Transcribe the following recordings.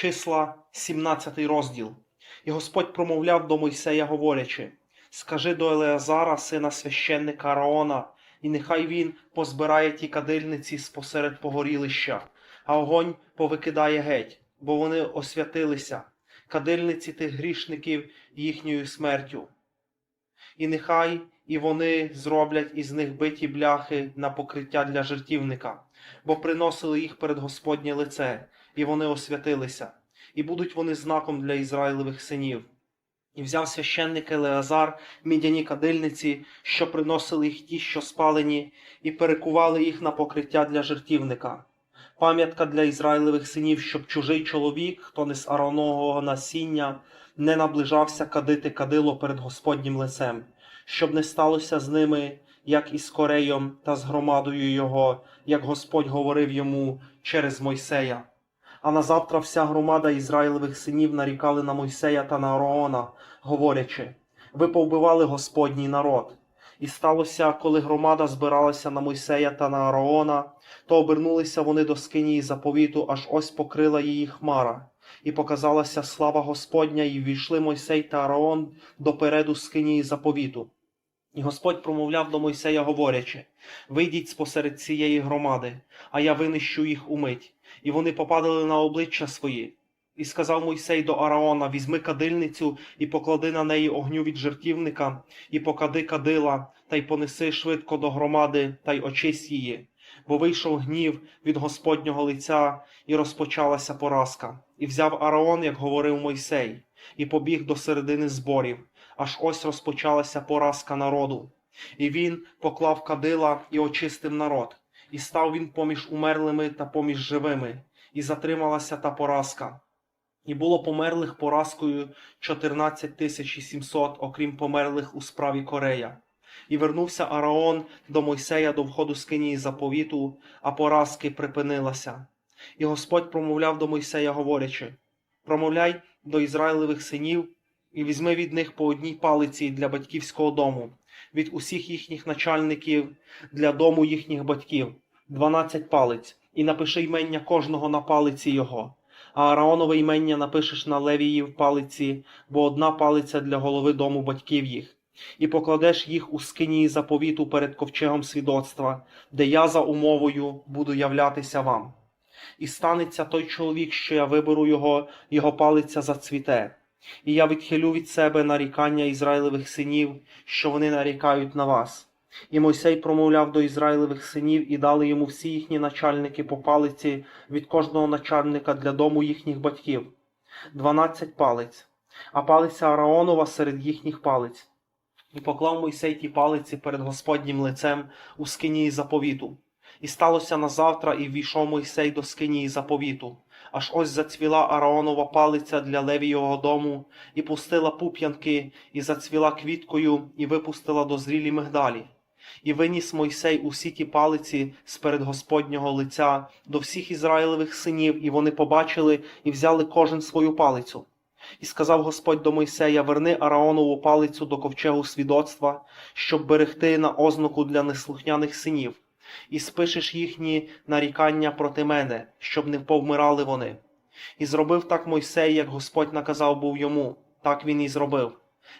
Числа, 17 розділ. І Господь промовляв до Мойсея, говорячи: Скажи до Елеазара, сина священника Араона, і нехай він позбирає ті кадильниці спосеред погорілища, а огонь повикидає геть, бо вони освятилися, кадильниці тих грішників їхньою смертю. І нехай і вони зроблять із них биті бляхи на покриття для жертівника, бо приносили їх перед Господнє лице, і вони освятилися, і будуть вони знаком для Ізраїлевих синів. І взяв священник Елеазар мідяні кадильниці, що приносили їх ті, що спалені, і перекували їх на покриття для жертівника. Пам'ятка для Ізраїлевих синів, щоб чужий чоловік, хто не з аронового насіння, не наближався кадити кадило перед Господнім лицем, щоб не сталося з ними, як із Кореєм та з громадою його, як Господь говорив йому через Мойсея. А назавтра вся громада Ізраїлевих синів нарікали на Мойсея та на Ароона, говорячи: Ви повбивали Господній народ. І сталося, коли громада збиралася на Мойсея та на Араона, то обернулися вони до скинії заповіту, аж ось покрила її хмара, і показалася слава Господня, і ввійшли Мойсей та Араон допереду скинії заповіту. І Господь промовляв до Мойсея, говорячи: Вийдіть спосеред цієї громади, а я винищу їх умить. І вони попадали на обличчя свої. І сказав Мойсей до Араона: Візьми кадильницю і поклади на неї огню від жертівника, і покади кадила, та й понеси швидко до громади, та й очисть її. Бо вийшов гнів від Господнього лиця, і розпочалася поразка. І взяв Араон, як говорив Мойсей, і побіг до середини зборів, аж ось розпочалася поразка народу. І він поклав кадила і очистив народ, і став він поміж умерлими та поміж живими, і затрималася та поразка. І було померлих поразкою 14 тисяч і 700, окрім померлих у справі Корея. І вернувся Араон до Мойсея до входу скинії заповіту, а поразки припинилася. І Господь промовляв до Мойсея, говорячи: Промовляй до Ізраїлевих синів і візьми від них по одній палиці для батьківського дому, від усіх їхніх начальників для дому їхніх батьків, дванадцять палиць, і напиши ймення кожного на палиці його. А Ааронове ймення напишеш на левіїв палиці, бо одна палиця для голови дому батьків їх, і покладеш їх у скинії заповіту перед ковчегом свідоцтва, де я за умовою буду являтися вам. І станеться той чоловік, що я виберу його, його палиця зацвіте. І я відхилю від себе нарікання Ізраїлевих синів, що вони нарікають на вас. І Мойсей промовляв до Ізраїлевих синів і дали йому всі їхні начальники по палиці від кожного начальника для дому їхніх батьків, дванадцять палиць, а палиця Араонова серед їхніх палиць. І поклав Мойсей ті палиці перед Господнім лицем у скинії заповіту. І сталося назавтра, і ввійшов Мойсей до скинії заповіту. Аж ось зацвіла Араонова палиця для Левієвого дому, і пустила пуп'янки, і зацвіла квіткою, і випустила дозрілі мигдалі. І виніс Мойсей усі ті палиці сперед Господнього лиця до всіх Ізраїлевих синів, і вони побачили і взяли кожен свою палицю. І сказав Господь до Мойсея: Верни Араонову палицю до ковчегу свідоцтва, щоб берегти на ознаку для неслухняних синів, і спишеш їхні нарікання проти мене, щоб не повмирали вони. І зробив так Мойсей, як Господь наказав був йому, так він і зробив.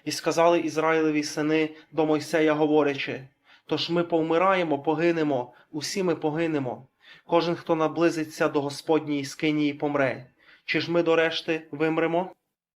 І сказали Ізраїлеві сини до Мойсея, говорячи: Тож ми повмираємо, погинемо, усі ми погинемо. Кожен, хто наблизиться до Господньої скинії, помре. Чи ж ми до решти вимремо?